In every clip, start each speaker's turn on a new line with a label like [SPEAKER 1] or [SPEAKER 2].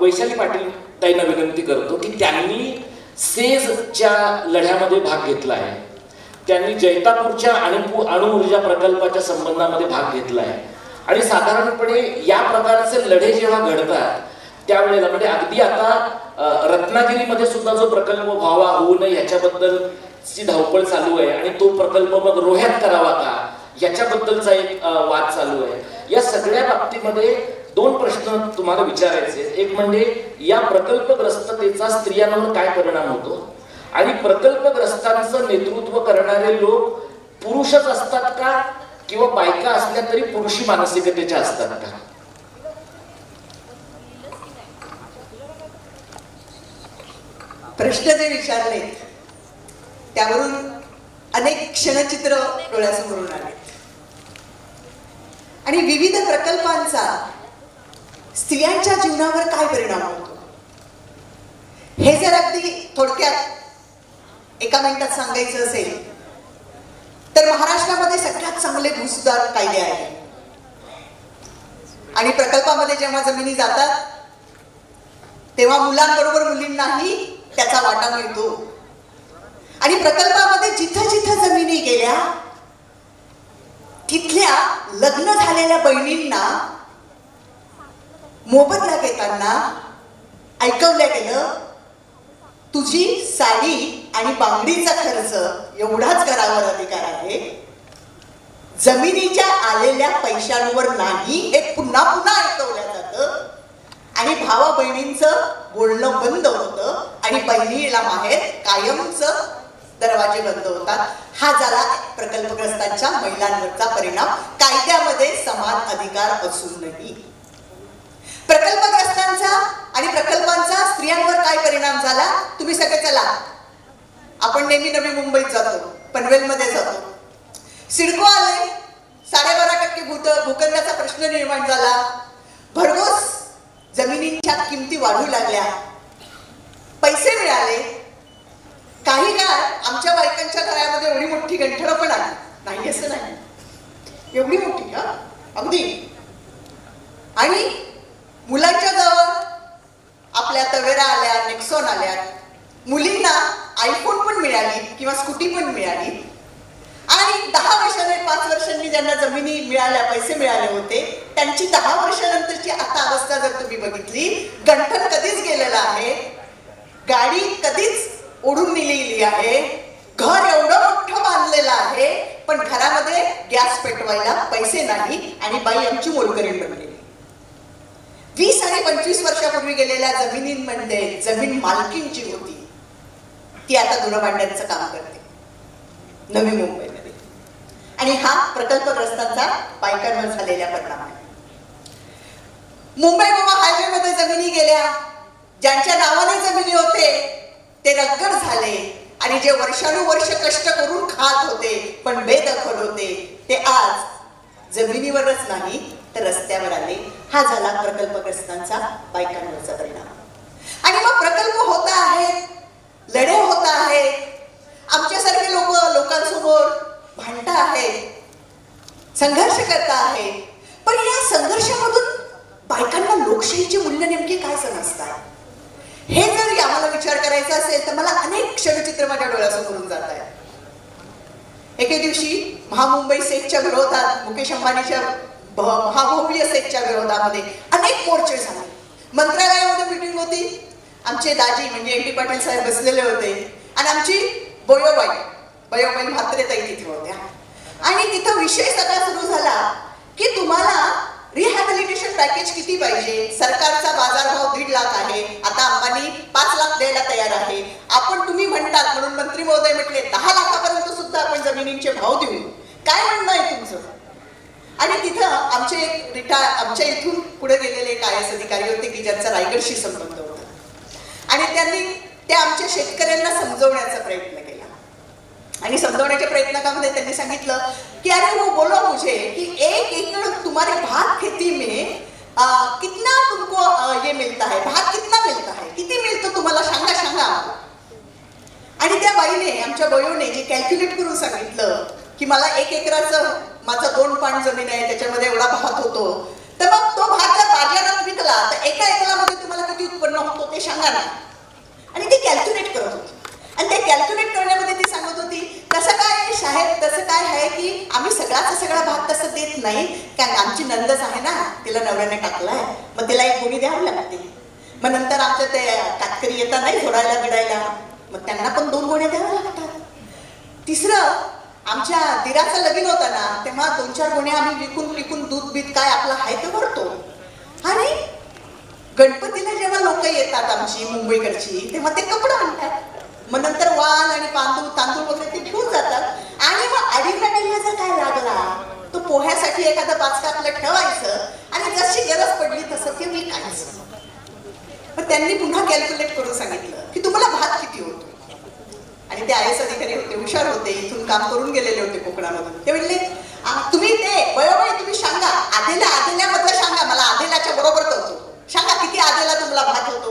[SPEAKER 1] वैशाली पाटील ताईंना विनंती करतो की त्यांनी सेजच्या लढ्यामध्ये भाग घेतला आहे. त्यांनी जैतापूरच्या अणु अणुऊर्जा प्रकल्पाच्या संबंधामध्ये भाग घेतला आहे. आणि साधारणपणे या प्रकारचे लढे जेव्हा घडतात त्यावेळेला म्हणजे अगदी आता रत्नागिरीमध्ये सुद्धा जो प्रकल्प व्हावा होऊ नये याच्याबद्दल ची धावपळ चालू आहे आणि तो प्रकल्प मग रोह्यात करावा का याच्याबद्दलचा एक वाद चालू आहे. या सगळ्या बाबतीमध्ये दोन प्रश्न तुम्हाला विचारायचे एक म्हणजे या प्रकल्पग्रस्ततेचा स्त्रियांवर काय परिणाम होतो? आणि प्रकल्पग्रस्तांचं नेतृत्व करणारे लोक पुरुषच असतात का? किंवा बायका असल्या तरी पुरुषी मानसिकतेच्या असतात का?
[SPEAKER 2] प्रश्न जे विचारलेत त्यावरून अनेक क्षणचित्र डोळ्यासमोरून आले. आणि विविध प्रकल्पांचा स्त्रियांच्या जीवनावर काय परिणाम होतो? हे जर अगदी थोडक्यात एका मिनिटात सांगायचं असेल तर महाराष्ट्रामध्ये सगळ्यात चांगले भूसुधार कायदे आहेत. आणि प्रकल्पामध्ये जेव्हा जमिनी जातात तेव्हा मुलांबरोबर मुलींनाही त्याचा वाटा मिळतो. आणि प्रकल्पामध्ये जिथं जिथं जमिनी गेल्या तिथल्या लग्न झालेल्या बहिणींना मोबदला घेताना ऐकवलं गेलं तुझी साडी आणि बांगडीचा खर्च एवढाच करावर अधिकार आहे. जमिनीच्या आलेल्या पैशांवर नाही हे पुन्हा पुन्हा ऐकवलं जातं. आणि भावा बहिणींचं बोलणं बंद होतं आणि बहिणीला माहेर कायमचं दरवाजे बंद होतात. हा झाला प्रकल्पग्रस्तांच्या महिलांवरचा परिणाम. कायद्यामध्ये समान अधिकार असूनही प्रकल्पग्रस्तांचा आणि प्रकल्पांचा स्त्रियांवर काय परिणाम झाला? तुम्ही सगळे चला. आपण नेहमी नवी मुंबईत जातो पनवेलमध्ये जातो. सिडको आले साडेबारा टक्के भूत भूखंडाचा प्रश्न निर्माण झाला. भरघोस जमिनींच्या किमती वाढू लागल्या. पैसे मिळाले. काही काळ आमच्या बायकांच्या घरामध्ये एवढी मोठी गंठण पण आली. नाही असं नाही. एवढी मोठी हा? अगदी. आणि मुलांच्या जवळ आपल्या तवेरा आल्या नेक्सॉन आल्या मुलींना आयफोन पण मिळाली किंवा स्कूटी पण मिळाली. आणि दहा वर्षाने पाच वर्षांनी ज्यांना जमिनी मिळाल्या पैसे मिळाले होते त्यांची दहा वर्षानंतरची आता अवस्था जर तुम्ही बघितली गंठन कधीच गेलेलं आहे गाडी कधीच ओढून नेलेली आहे घर एवढं मोठं बांधलेलं आहे पण घरामध्ये गॅस पेटवायला पैसे नाही आणि बाई आमची मोलकरीण बनली. वीस आणि पंचवीस वर्षापूर्वी गेलेल्या जमिनींमध्ये म्हणजे जमीन मालकींची होती. ती आता धुणं काम करते. नवी मुंबईमध्ये. आणि हा प्रकल्पग्रस्तांचा बायकांवर झालेला परिणाम आहे. मुंबई गोवा हायवेमध्ये जमिनी गेल्या. ज्यांच्या नावाने जमिनी होते ते रग्गड झाले. आणि जे वर्षानुवर्ष कष्ट करून खात होते पण बेदखल होते ते आज जमिनीवरच नाही तर रस्त्यावर आले. हा झाला प्रकल्पग्रस्तांचा बायकांवरचा परिणाम. आणि मग प्रकल्प होत आहेत लढे होत आहेत आमच्यासारखे लोक लोकांसमोर भांडत आहेत संघर्ष करत आहेत पण या संघर्षामधून बायकांना लोकशाहीची मूल्य नेमकी काय समजतात? हे जर आम्हाला विचार करायचा असेल तर मला अनेक क्षणचित्र माझ्या डोळ्यासमोरून जात आहे एके दिवशी महामुंबई सेटच्या विरोधात मुकेश अंबानीच्या. भ- महाभव्य सेटच्या विरोधामध्ये अनेक मोर्चे झाले. मंत्रालयामध्ये मिटिंग होती. आमचे दाजी म्हणजे एम पी पाटील साहेब बसलेले होते. आणि आमची बयोबाई बयोबाई म्हात्रे ताई तिथे होत्या. आणि तिथं विषय सगळा सुरू झाला की तुम्हाला रिहॅबिलिटेशन पॅकेज किती पाहिजे? सरकारचा बाजारभाव दीड लाख आहे. आता अंबानी पाच लाख द्यायला तयार आहे. आपण तुम्ही म्हणतात म्हणून मंत्री महोदय म्हटले दहा लाखापर्यंत सुद्धा आपण जमिनींचे भाव देऊ. काय म्हणणं आहे तुमचं? आणि तिथं आमचे एक रिटा आमच्या इथून पुढे गेलेले एक आय एस अधिकारी होते की ज्यांचा रायगडशी संबंध होता. आणि त्यांनी त्या आमच्या शेतकऱ्यांना समजवण्याचा प्रयत्न केला. आणि समजवण्याच्या प्रयत्नामध्ये त्यांनी सांगितलं की अरे हो, वो बोलो मुझे की एक एकड़ तुम्हारे भात खेती में आ, कितना तुमको आ, ये मिलता है? भात कितना मिलता है? किती मिळतं तुम्हाला? सांगा सांगा आणि त्या बाईने आमच्या बयोने जे कॅल्क्युलेट करून सांगितलं की मला एक एकराचं माझं दोन पाण जमीन आहे त्याच्यामध्ये एवढा भात होतो. तर मग तो भात जर बाजारात विकला तर एका एकरामध्ये तुम्हाला किती उत्पन्न होतो ते सांगा ना. आणि ती कॅल्क्युलेट करत होती. आणि ते कॅल्क्युलेट करण्यामध्ये ती सांगत होती कसं काय आहे, तसं काय आहे की आम्ही सगळाचा सगळा भात तसं देत नाही कारण आमची नंदच आहे ना तिला नवऱ्याने टाकलाय. मग तिला एक गुणी द्यावी लागते. मग नंतर आमच्या ते कातकरी येतात नाही झोडायला बिडायला मग त्यांना पण दोन गोण्या द्याव्या लागतात. तिसरं आमच्या दिराचं लगीन होतं ना तेव्हा दोन चार गोण्या आम्ही विकून विकून दूध बीत काय आपलं आहे ते भरतो. आणि गणपतीला जेव्हा लोक येतात आमची मुंबईकडची तेव्हा ते कपडे आणतात. मग नंतर वाल आणि तांदूळ तांदूळ वगैरे ते घेऊन जातात. आणि मग अडीला जर काय लागला? तो पोह्यासाठी एखादं पाचका आपलं ठेवायचं आणि जशी गरज पडली तसं ते विकायचं पण त्यांनी पुन्हा कॅल्क्युलेट करून सांगितलं की तुम्हाला भात किती होतो? आणि ते आय एस अधिकारी होते हुशार होते इथून काम करून गेलेले होते कोकणामधून. ते म्हणले तुम्ही ते बरोबर तुम्ही सांगा. आधेला आधेल्यामधलं सांगा. मला आधेलाच्या बरोबर करतो सांगा किती आधेला तुम्हाला भात होतो?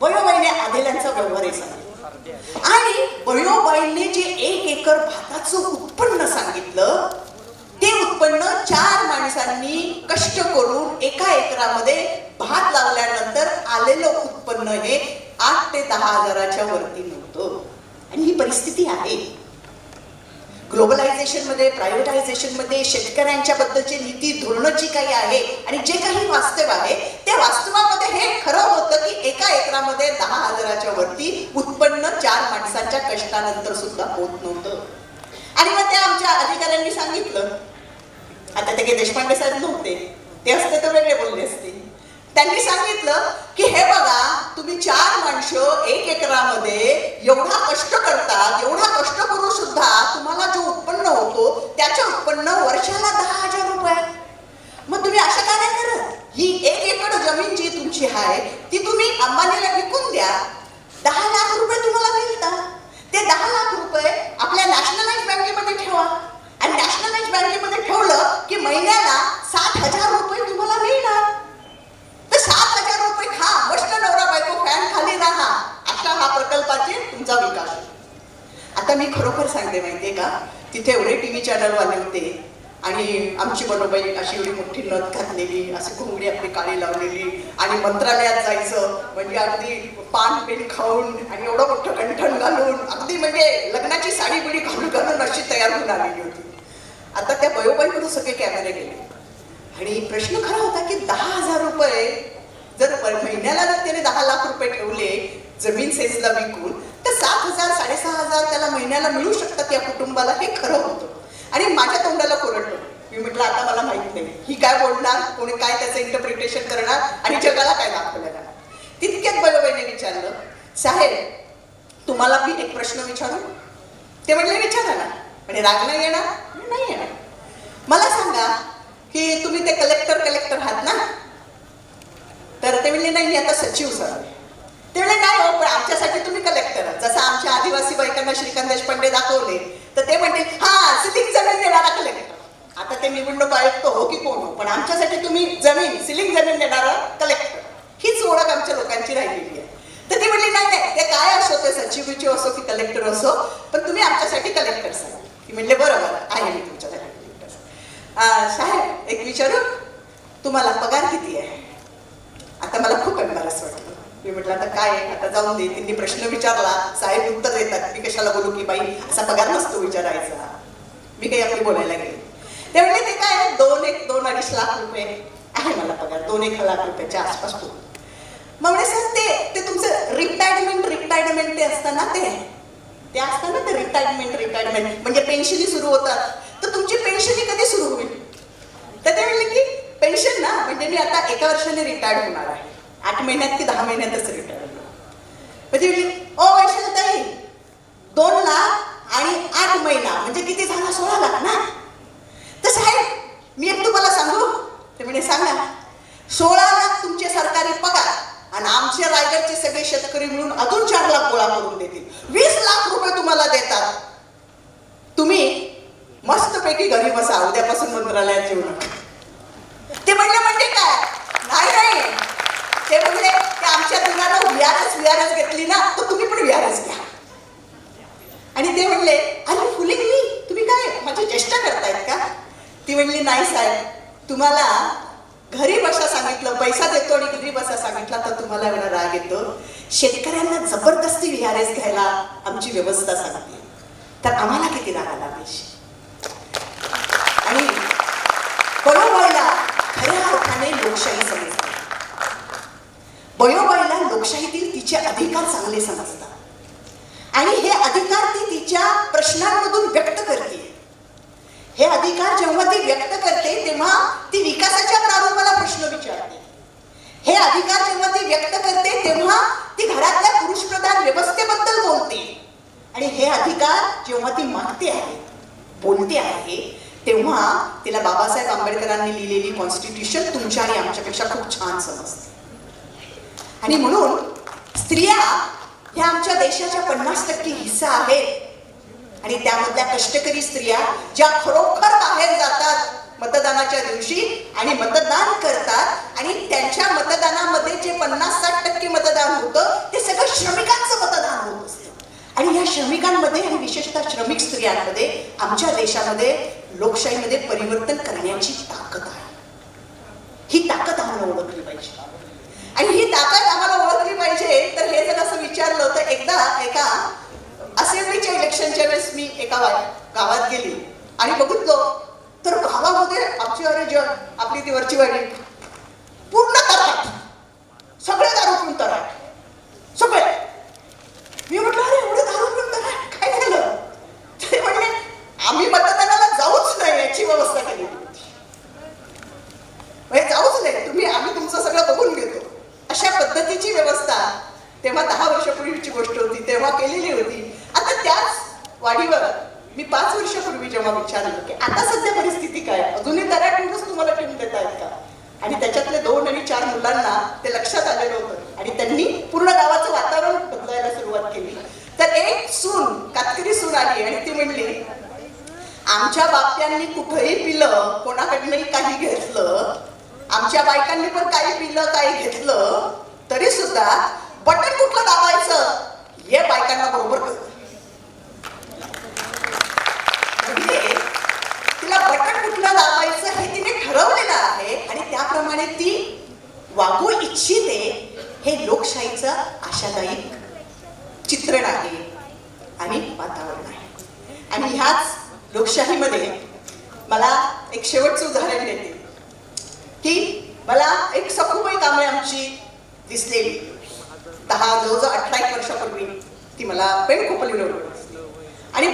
[SPEAKER 2] बयोबाईने आधेल्यांचा व्यवहार आहे सांगितलं आणि बयोबाईने जे एक एकर भाताचं उत्पन्न सांगितलं ते उत्पन्न चार माणसांनी कष्ट करून एका एकरामध्ये भात लावल्यानंतर आलेलं उत्पन्न हे आठ ते दहा हजाराच्या वरती नव्हतं. आणि ही परिस्थिती आहे. ग्लोबलायझेशनमध्ये मध्ये शेतकऱ्यांच्या बद्दलची नीती धोरणं जी काही आहे आणि जे काही वास्तव आहे त्या वास्तवामध्ये हे खरं होतं की एका एकरामध्ये दहा हजाराच्या वरती उत्पन्न चार माणसांच्या कष्टानंतर सुद्धा होत नव्हतं. आणि मग त्या आमच्या अधिकाऱ्यांनी सांगितलं. आता ते काही देशपांडे साहेब नव्हते. ते असते तर वेगळे बोलले असते. त्यांनी सांगितलं की हे बघा तुम्ही चार माणसं एक एकरामध्ये एवढा कष्ट करतात एवढा कष्ट करून सुद्धा तुम्हाला जो उत्पन्न होतो त्याचे उत्पन्न वर्षाला दहा हजार रुपये. मग तुम्ही असं का नाही करत? ही एक एकर जमीन जी तुमची आहे ती तुम्ही अंबानीला विकून द्या. दहा लाख रुपये तुम्हाला मिळतात. ते दहा लाख रुपये आपल्या नॅशनलाइज बँकेमध्ये ठेवा. आणि नॅशनलाइज बँकेमध्ये ठेवलं की महिन्याला सात हजार रुपये तुम्हाला मिळणार. हा मस्त नवरा बायको फॅन खाली राहा. अशा हा प्रकल्पाचे तुमचा विकास. आता मी खरोखर सांगते माहितीये का? तिथे एवढे टीव्ही चॅनल वाले होते आणि आमची बनोबाई अशी एवढी मोठी नथ घातलेली अशी घोंगडी आपली काळी लावलेली आणि मंत्रालयात जायचं म्हणजे अगदी पान पेन खाऊन आणि एवढं मोठं कंठण घालून अगदी म्हणजे लग्नाची साडी बिडी घालून घालून अशी तयार होऊन आलेली होती. आता त्या बयोबाईकडून सगळे कॅमेरे गेले. आणि प्रश्न खरा होता की दहा हजार रुपये जर महिन्याला जर त्याने दहा लाख रुपये ठेवले जमीन सेजला विकून तर सात हजार साडेसहा हजार त्याला महिन्याला मिळू शकतात या कुटुंबाला हे खरं होतं. आणि माझ्या तोंडाला कोरडलं. मी म्हटलं आता मला माहीत नाही. ही काय बोलणार? कोणी काय त्याचं इंटरप्रिटेशन करणार? आणि जगाला काय दाखवलं जाणार? तितक्यात बरोबरीने विचारलं साहेब तुम्हाला मी एक प्रश्न विचारू? ते म्हणले विचारा ना. म्हणजे राग नाही येणार? नाही येणार. मला सांगा की तुम्ही ते कलेक्टर कलेक्टर आहात ना तर ते म्हणले नाही आता सचिव सर. ते म्हणले नाही हो पण आमच्यासाठी तुम्ही कलेक्टर आहात. जसं आमच्या आदिवासी बायकांना श्रीकांत देशपांडे दाखवले तर ते म्हणते हा सिलिंग जमीन देणारा कलेक्टर आता ते निवडणूक आयुक्त हो की कोण हो पण आमच्यासाठी तुम्ही जमीन सिलिंग जमीन देणारा कलेक्टर हीच ओळख आमच्या लोकांची राहिलेली आहे. तर ते म्हणले नाही नाही ते काय असो ते सचिवची असो की कलेक्टर असो पण तुम्ही आमच्यासाठी कलेक्टर सांगा ती म्हणले बरोबर आहे मी तुमच्यासाठी कलेक्टर साहेब एक विचारू? तुम्हाला पगार किती आहे? आता मला खूप एम्बॅरस वाटलं. मी म्हटलं आता काय आता जाऊन दे. त्यांनी प्रश्न विचारला. साहेब उत्तर देतात. मी कशाला बोलू की बाई असा पगार नसतो विचारायचा. मी काही आपली बोलायला गेले. ते म्हणले ते काय दोन एक दोन अडीच लाख रुपये आहे मला पगार. दोन एक लाख रुपयाच्या आसपास तो मग म्हणे सर ते ते तुमचं रिटायरमेंट रिटायरमेंट ते असतं ना ते? ते असतं ना ते रिटायरमेंट रिटायरमेंट म्हणजे पेन्शनी सुरू होतात. तर तुमची पेन्शनी कधी सुरू होईल? तर ते म्हणले की पेन्शन ना म्हणजे मी आता एका वर्षाने रिटायर्ड होणार आहे. आठ महिन्यात की दहा महिन्यातच रिटायर म्हणजे म्हणली ओ वैशालताई दोन लाख आणि आठ महिना म्हणजे किती झाला सोळा लाख ना तर साहेब मी एक तुम्हाला सांगू ते म्हणे सांगा सोळा लाख तुमचे सरकारी पगार आणि आमचे रायगडचे सगळे शेतकरी मिळून अजून चार लाख गोळा करून देतील वीस लाख रुपये तुम्हाला देतात तुम्ही मस्तपैकी घरी बसा उद्यापासून मंत्रालयात येऊ नका ते म्हणले म्हणजे काय नाही नाही ते म्हणले ते आमच्या दुकानात विहारच विहारच घेतली ना तर तुम्ही पण विहारच घ्या आणि ते म्हणले अरे फुले मी तुम्ही काय माझी चेष्टा करतायत का ती म्हणली नाही साहेब तुम्हाला घरी बसा सांगितलं पैसा देतो आणि घरी बसा सांगितला तर तुम्हाला एवढा राग येतो? शेतकऱ्यांना जबरदस्ती व्हीआरएस घ्यायला आमची व्यवस्था सांगते. तर आम्हाला किती राग आला पाहिजे आणि बळोबळीला खऱ्या अर्थाने लोकशाही समजते. बळोबळीला लोकशाहीतील तिचे अधिकार चांगले समजतात. आणि हे अधिकार ती तिच्या प्रश्नांमधून व्यक्त करते. हे अधिकार जेव्हा ती व्यक्त करते तेव्हा ती विकासाच्या प्रारूपाला प्रश्न विचारते. हे अधिकार जेव्हा ती व्यक्त करते तेव्हा ती घरातल्या पुरुष प्रधान व्यवस्थेबद्दल बोलते. आणि हे अधिकार जेव्हा ती मागते आहे बोलते आहे तेव्हा तिला बाबासाहेब आंबेडकरांनी लिहिलेली कॉन्स्टिट्यूशन तुमच्या आणि आमच्यापेक्षा खूप छान समजते. आणि म्हणून स्त्रिया ह्या आमच्या देशाच्या पन्नास टक्के हिस्सा आहेत. आणि त्यामधल्या कष्टकरी स्त्रिया ज्या खरोखर बाहेर जातात मतदानाच्या दिवशी आणि मतदान करतात आणि त्यांच्या मतदानामध्ये जे पन्नास साठ टक्के मतदान होतं ते सगळं श्रमिकांचं मतदान होत असतं. आणि या श्रमिकांमध्ये आणि विशेषतः श्रमिक स्त्रियांमध्ये आमच्या देशामध्ये लोकशाहीमध्ये परिवर्तन करण्याची ताकद आहे. ही ताकद आम्हाला ओळखली पाहिजे. आणि ही ताकद आम्हाला ओळखली पाहिजे तर हे जर असं विचारलं तर एकदा एका असेंब्लीच्या इलेक्शनच्या वेळेस मी एका वा- गावात गेली. आणि बघितलं तर गावामध्ये आमची अरे जण आपली ती वरची वाडी पूर्ण तराट सगळे दारू पिऊन तराट सगळे. मी म्हटलं अरे एवढे दारू पिऊन तराट काय झालं? ते म्हणले आम्ही मतदानाला जाऊच नाही याची व्यवस्था केली. म्हणजे जाऊच नाही. तुम्ही आम्ही तुमचं सगळं बघून घेतो. अशा पद्धतीची व्यवस्था तेव्हा दहा वर्षापूर्वीची गोष्ट होती तेव्हा केलेली होती. आता त्याच वाढीवर मी पाच वर्षापूर्वी जेव्हा विचारलं की आता सध्या परिस्थिती काय अजूनही तराटूनच तुम्हाला ठेवून देत आहेत का? आणि त्याच्यातले दोन आणि चार मुलांना ते लक्षात आलेलं होतं. आणि त्यांनी पूर्ण गावाचं वातावरण बदलायला सुरुवात केली. तर एक सून कातकरी सून आली आणि ती म्हणली आमच्या बाप्यांनी कुठंही पिलं कोणाकडनंही काही घेतलं आमच्या बायकांनी पण काही पिलं काही घेतलं तरी सुद्धा बटन कुठलं दाबायचं? हे बायकांना बरोबर कळतं म्हणजे तिला बटन कुठलं दाबायचं हे तिने ठरवलेलं आहे आणि त्याप्रमाणे ती वागू इच्छिते हे लोकशाहीचं आशादायी चित्रण आहे आणि वातावरण आहे. आणि ह्याच लोकशाहीमध्ये मला एक शेवटचं उदाहरण देते. की मला एक सखूबाई कांबळे आमची दिसलेली. दहा जवळजवळ अठरा एक वर्षापूर्वी ती मला पेणखोपली रोड आणि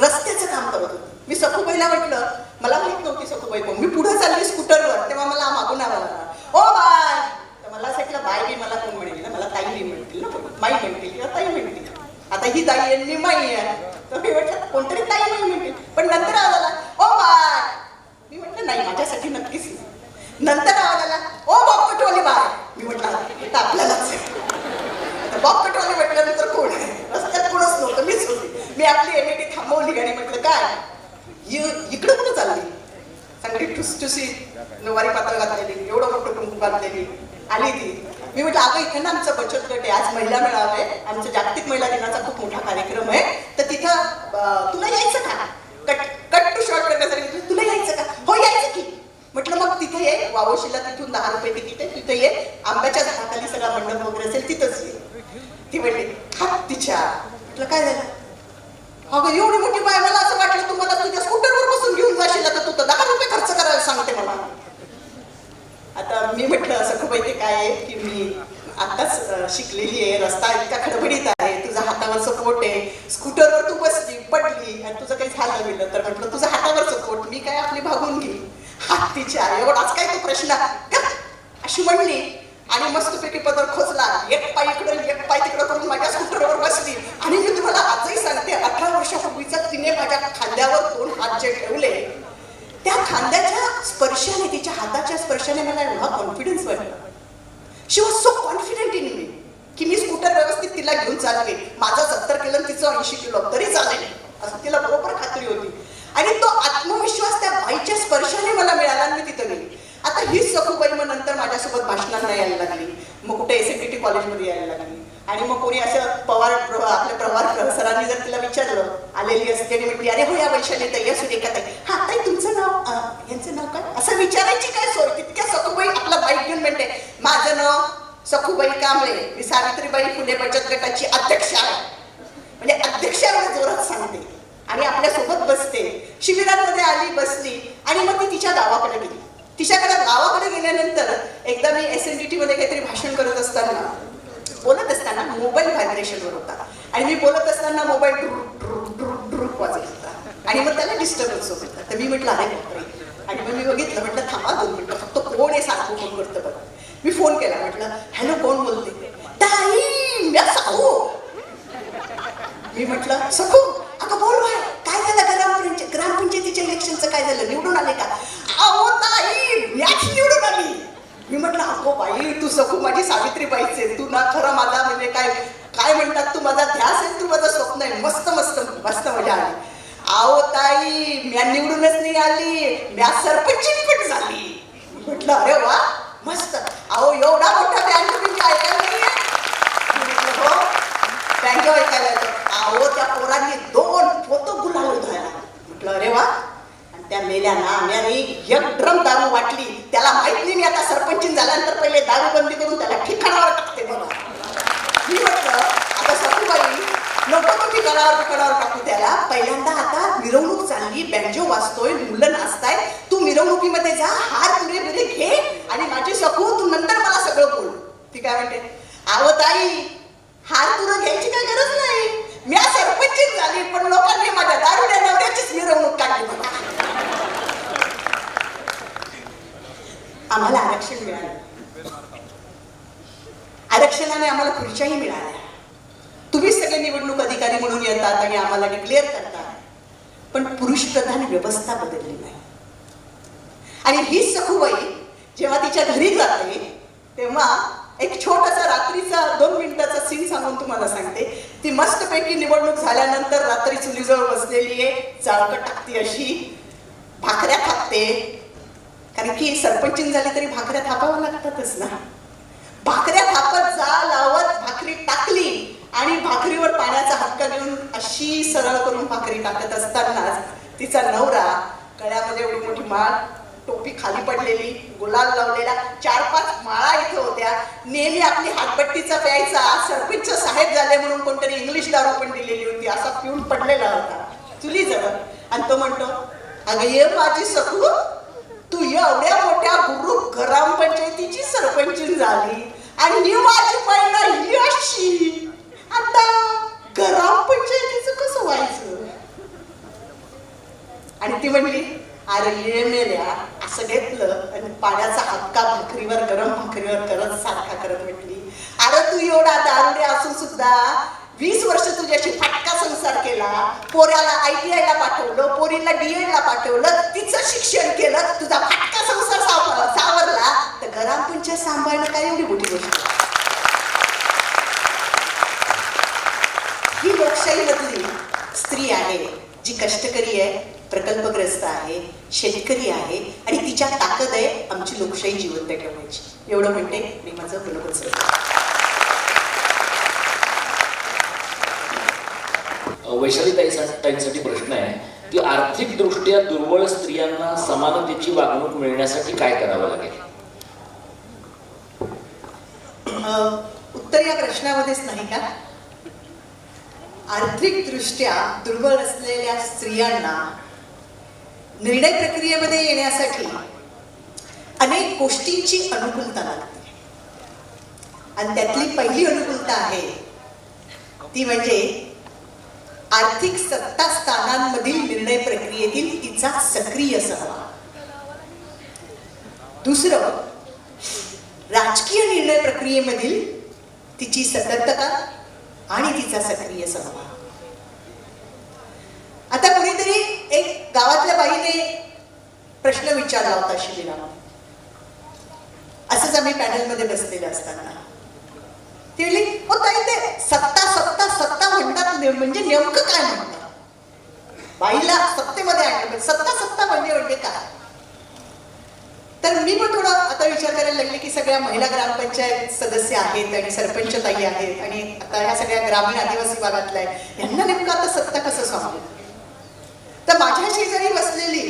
[SPEAKER 2] रस्त्याचं काम करत होती. मी सखूबाईला म्हटलं मला माहीत नव्हती सखूबाई कोण. मी पुढे चालली स्कूटरवर तेव्हा मला मागून आला ओ बाय तर मला असं ऐकलं बाय बी मला कोण म्हणेल ना? मला ताई म्हणतील ना माई म्हणतील किंवा ताई म्हणतील? आता ही ताई यांनी माई आहे. तर मी म्हटलं कोणतरी ताई माई म्हणतील. पण नंतर आला ओ बाय मी म्हटलं नाही माझ्यासाठी नक्कीच नाही. नंतर आवाज आला ओ बॉब पटवली बाय मी म्हटलं हे आपल्यालाच आहे. आता बॉब म्हटल्यानंतर कोण आहे रस्त्यात कोणच नव्हतं मीच होती मी आपली एमएटी थांबवली आणि म्हटलं काय इ- इकडं कुठं चालली? चांगली ठुसठुसी नवारी पात्र घातलेली एवढं मोठं कुंकू घातलेली आली ती. मी म्हटलं अगं इथे ना आमचं बचत गट आहे. आज महिला मेळावा आहे. आमचा जागतिक महिला दिनाचा खूप मोठा कार्यक्रम आहे. तर तिथं तुला यायचं का? कट कट टू शॉर्ट करण्यासाठी तुला यायचं का? हो यायचं की. म्हटलं मग तिथे ये. वावोशीला तिथून दहा रुपये तिकीट आहे. तिथे ये. आंब्याच्या झाडाखाली सगळा मंडप वगैरे असेल तिथंच ये. ती म्हणली हा तिच्या. म्हटलं काय झालं? अगं एवढी मोठी बाय मला असं वाटलं तुम्हाला तुझ्या स्कूटरवर बसून घेऊन जाशील आता तू तर. दहा रुपये खर्च करायला सांगते मला. आता मी म्हटलं असं खूप माहिती काय आहे की मी आताच शिकलेली आहे रस्ता इतका खडबडीत आहे तुझा हातावरचं पोट आहे. स्कूटरवर तू बसली पडली आणि तुझं काही झालं गेलं तर म्हटलं तुझं हातावरचं पोट मी काय आपली भागून घेईन? हातीच्या एवढाच काय तो प्रश्न. अशी म्हणली. आणि मस्तपैकी पदर खोचला. एक पाय इकडं एक पाय तिकडं करून माझ्या स्कूटरवर बसली. आणि मी तुम्हाला वर्षापूर्वीचा तिने माझ्या खांद्यावर दोन हात जे ठेवले त्या खांद्याच्या स्पर्शाने तिच्या हाताच्या स्पर्शाने मला एवढा कॉन्फिडन्स वाटला she was so confident in me की मी स्कूटर व्यवस्थित तिला घेऊन चालले. माझा सत्तर किलो तिचं ऐंशी किलो तरी चालेल. असं तिला बरोबर खात्री होती. आणि तो आत्मविश्वास त्या बाईच्या स्पर्शाने मला मिळाला आणि मी तिथं गेली. आता हीच सखूबाई मग नंतर माझ्यासोबत भाषणांना यायला लागली. मग कुठे एस एन टी कॉलेजमध्ये यायला लागली. आणि मग कोणी असं पवार आपल्या प्रवार सरांनी जर तिला विचारलं आलेली असते आणि म्हटली अरे हो या वैशाली ताई या सुरेखा ताई. हा ताई तुमचं नाव यांचं नाव काय? असं विचारायची काय सोय? तितक्या सखूबाई आपला बाईक घेऊन म्हणते माझं नाव सखूबाई कांबळे मी सावित्रीबाई फुले बचत गटाची अध्यक्ष आहे. म्हणजे अध्यक्ष जोरात सांगते. आणि आपल्यासोबत बसते. शिबिरांमध्ये आली बसली. आणि मग ती तिच्या गावाकडे गेली. तिच्याकडे गावाकडे गेल्यानंतर एकदा मी एस एन डी टीमध्ये काहीतरी भाषण करत असताना बोलत असताना मोबाईल व्हायब्रेशनवर होता. आणि मी बोलत असताना मोबाईल वाजत होता आणि मग त्याला डिस्टर्बन्स होत होता तर मी म्हटलं अरे बापरे आणि मग मी बघितलं म्हटलं थांबा दोन मिनिटं फक्त कोण आहे सारखं फोन करतं बघ मी फोन केला म्हटलं हॅलो कोण बोलते ताई मी साहू मी म्हटलं सखू अगं बोल बाय काय झालं ग्रामपंचायत ग्रामपंचायतीच्या इलेक्शनचं काय झालं निवडून आले का अहो ताई मॅच निवडून आली मी म्हटलं अगो बाई तू सखू माझी सावित्रीबाईच आहे. तू ना खरं माझा म्हणजे काय काय म्हणतात तू माझा ध्यास आहे तू माझं स्वप्न आहे. मस्त मस्त मस्त मजा आली. अहो ताई म्या निवडूनच नाही आली म्या सरपंच झाली. म्हटलं अरे वा मस्त अहो एवढा मोठा बँक तुम्ही ऐकायला नाहीये मी म्हटलं, हो बँक ऐकायला येतो अहो त्या पोरांनी दोन फोटो गुलाल उधळला म्हटलं अरे वा आणि त्या मेल्या नाम्याने एक ड्रम दारू वाटली त्याला माहीत नाही मी आता सरपंच झाल्यानंतर पहिले दारू बंदी करून त्याला ठिकाणावर टाकते बघा मी म्हटलं आता सखूबाई नको तो ठिकाणावर ठिकाणावर टाकू त्याला पहिल्यांदा आता मिरवणूक चालली बँजो वाजतोय मुलं नाचताय तू मिरवणुकीमध्ये जा हार तुरे बिरे घे आणि माझी सखू तू नंतर मला सगळं बोल ती काय म्हणते आव ताई हार तुरं घ्यायची काय गरज नाही मी आज सरपंचीच झाली पण लोकांनी माझ्या दारुड्या नवऱ्याचीच मिरवणूक काढली बघा आम्हाला आरक्षण मिळालं. आरक्षणाने आम्हाला खुर्च्याही मिळाल्या. तुम्ही सगळे निवडणूक अधिकारी म्हणून येतात आणि आम्हाला डिक्लेअर करतात. पण पुरुष प्रधान व्यवस्था बदलली नाही. आणि ही सखूबाई जेव्हा तिच्या घरी जाते तेव्हा एक छोटासा रात्रीचा दोन मिनिटाचा सीन सांगून तुम्हाला सांगते. ती मस्तपैकी निवडणूक झाल्यानंतर रात्री चुलीजवळ बसलेली आहे चाळकं टाकते अशी भाकऱ्या खाते कारण की सरपंचीन झाली तरी भाकऱ्या थापाव्या लागतातच ना. भाकऱ्या थापत जा लावत भाकरी टाकली आणि भाकरीवर पाण्याचा हक्क घेऊन अशी सरळ करून भाकरी टाकत असतानाच तिचा नवरा गळ्यामध्ये एवढी मोठी माळ टोपी खाली पडलेली गुलाल लावलेला चार पाच माळा इथे होत्या. नेहमी आपली हातपट्टीचा प्यायचा. सरपंच साहेब झाले म्हणून कोणतरी इंग्लिश दारू पण दिलेली होती. असा पिऊन पडलेला होता. चुलीजवळ. आणि तो म्हणतो अगं ये माझी सखू तू एवढ्या मोठ्या गुरु ग्रामपंचायतीची सरपंच झाली आणि ही माझी पहिला ही अशी. आता ग्रामपंचायतीच कसं व्हायचं? आणि ती म्हणली अरे ये मेल्या असं घेतलं आणि पाण्याचा हक्का भाकरीवर गरम भाकरीवर करत सारखा करत म्हटली. अरे तू एवढा दारुडे असून सुद्धा वीस वर्ष तुझ्याशी फटका संसार केला पोऱ्याला आय टी आयला पाठवलं पोरीला डीएडला पाठवलं तिचं शिक्षण केलं तुझा फटका संसार साव- सावरला तर ग्रामपंचायत सांभाळणं काय एवढी मोठी गोष्ट आहे? ही लोकशाहीमधली स्त्री आहे जी कष्टकरी आहे प्रकल्पग्रस्त आहे शेतकरी आहे आणि तिच्या ताकद आहे आमची लोकशाही जिवंत ठेवायची एवढं म्हणते मी माझं बरोबर
[SPEAKER 1] वैशाली ताईसाठी प्रश्न आहे की आर्थिक दृष्ट्या दुर्बळ स्त्रियांना समानतेची वागणूक मिळण्यासाठी काय करावं लागेल?
[SPEAKER 2] अं, उत्तर या प्रश्नामध्येच नाही का? आर्थिक दृष्ट्या दुर्बळ असलेल्या स्त्रियांना निर्णय प्रक्रियेमध्ये येण्यासाठी अनेक गोष्टींची अनुकूलता लागते. आणि त्यातली पहिली अनुकूलता आहे ती म्हणजे आर्थिक सत्ता स्थानांमधील निर्णय प्रक्रियेतील तिचा सक्रिय सहभाग. दुसरं राजकीय निर्णय प्रक्रियेमधील तिची सतर्कता आणि तिचा सक्रिय सहभाग. आता कुणीतरी एक गावातल्या बाईने प्रश्न विचारला होता शिबिरामध्ये. असंच आम्ही पॅनलमध्ये बसलेलं असताना. ती म्हणली हो ताई ते सत्ता सत्ता सत्ता म्हणतात म्हणजे नेमकं काय म्हणतात? बाईला सत्तेमध्ये आणलं सत्ता सत्ता म्हणजे म्हणजे काय? तर मी पण थोडं आता विचार करायला लागले की सगळ्या महिला ग्रामपंचायत सदस्य आहेत आणि सरपंच ताई आहेत आणि आता ह्या सगळ्या ग्रामीण आदिवासी भागातल्या आहेत. यांना नेमकं आता सत्ता कसं सांगू तर माझ्या शेजारी बसलेली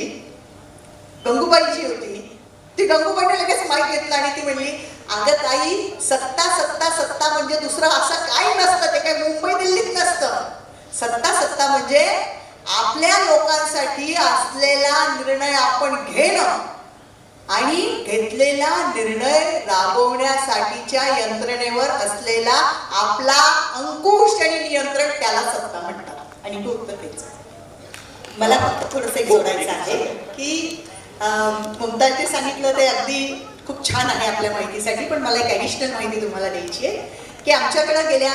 [SPEAKER 2] गंगूबाई जी होती. ती गंगूबाईने लगेच माहीत घेतलं आणि ती म्हणली अगं ताई सत्ता सत्ता सत्ता म्हणजे दुसरं असं काय नसतं ते काय मुंबई दिल्लीत नसतं. सत्ता सत्ता म्हणजे आपल्या लोकांसाठी असलेला निर्णय आपण घेणं आणि घेतलेला निर्णय राबवण्यासाठीच्या यंत्रणेवर असलेला आपला अंकुश आणि नियंत्रण त्याला सत्ता म्हणतात. आणि तो उत्तर तेच. मला फक्त थोडंसं जोडायचं आहे की अं, मुमताजने सांगितलं ते अगदी खूप छान आहे आपल्या माहितीसाठी पण मला एक ॲडिशनल माहिती तुम्हाला द्यायची आहे की आमच्याकडे गेल्या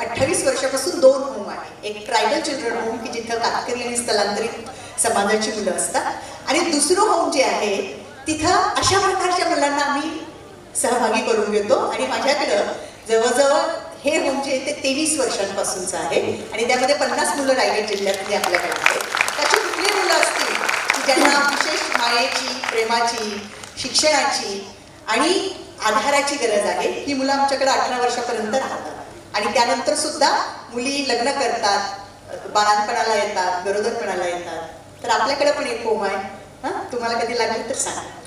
[SPEAKER 2] अठ्ठावीस वर्षापासून दोन होम आहे एक ट्रायबल चिल्ड्रन होम की जिथं कातकरी आणि स्थलांतरित समाजाची मुलं असतात. आणि दुसरं होम जे आहे तिथं अशा प्रकारच्या मुलांना आम्ही सहभागी करून घेतो. आणि माझ्याकडं जवळजवळ हे होम जे ते तेवीस वर्षांपासूनचं आहे. आणि त्यामध्ये पन्नास मुलं रायगड जिल्ह्यातली आपल्याकडे आहेत. त्याची कुठली मुलं असतील की ज्यांना विशेष मायेची प्रेमाची शिक्षणाची आणि आधाराची गरज आहे. ही मुलं आमच्याकडे अठरा वर्षापर्यंत राहतात. आणि त्यानंतर सुद्धा मुली लग्न करतात बाळांपणाला येतात गरोदरपणाला येतात. तर आपल्याकडे पण एक होम आहे. हां? तुम्हाला कधी लागेल तर सांगा.